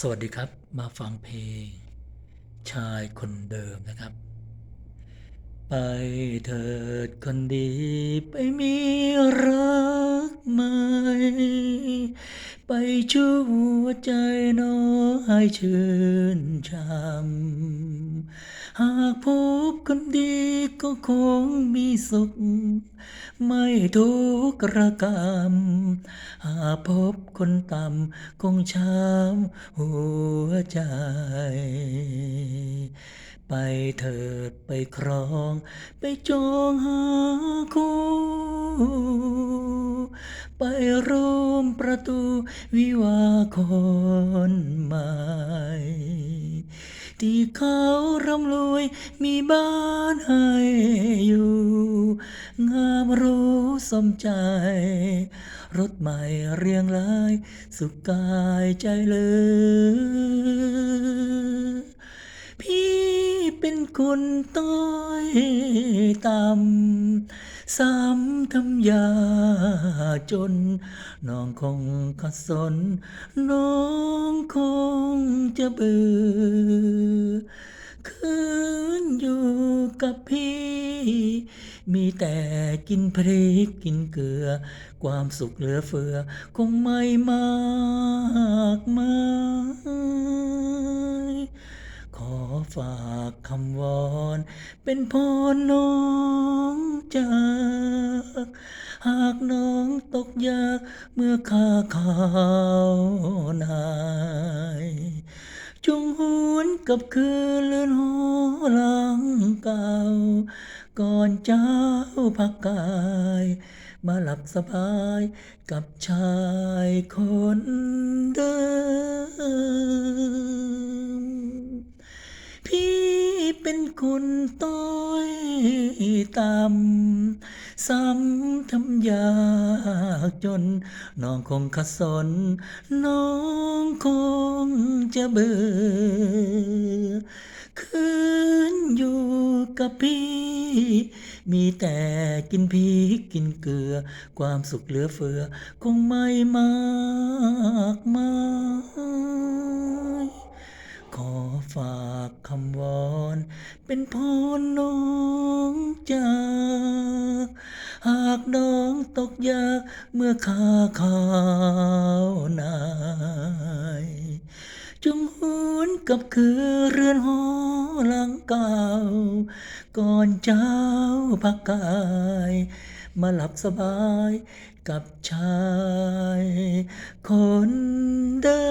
สวัสดีครับมาฟังเพลง ชายคนเดิมนะครับ ไปเถิดคนดีไปมีรัก ไปชูหัวใจน้อยให้ชื่นช่ำหากพบคนดีก็คงมีสุข ไม่ทุกข์ระกำหากพบคนต่ำคงช้ำหัวใจ ไปเถิดไปครอง ไปจองหาคู่ ไปร่วม ประตูวิวาคนใหม่ ที่เขาร่ำรวยมีบ้านให้อยู่ งามรู้สมใจ รถใหม่เรียงราย สุขกายใจเลยพี่เป็นคนต้อยต่ำ ซ้ำทำยาจน น้องคงขัดสน น้องคงจะเบื่อคืนอยู่กับพี่ มีแต่กินพริกกินเกลือ ความสุขเหลือเฟือ คงไม่มากมาย ฝากคำวอน เป็นพรน้องจากหากน้องตกยากเมื่อข้าข้าวนายจงหวนกับคืนเลือนหอหลังเก่า ก่อนเจ้าพักกาย มาหลับสบายกับชายคนเดิม เป็นคนต้อยต่ำซ้ำทำยากจน น้องคงขสน น้องคงจะเบื่อคืนอยู่กับพี่ มีแต่กินพริกกินเกลือ ความสุขเหลือเฟือ คงไม่มากมายขอฝากคำวอน เป็นพรน้องจาก หากน้องตกยากเมื่อข้าข้าวนาย จงหวนกับคือเรือนหอหลังเก่า ก่อนเจ้าพักกาย มาหลับสบายกับชายคนเดิ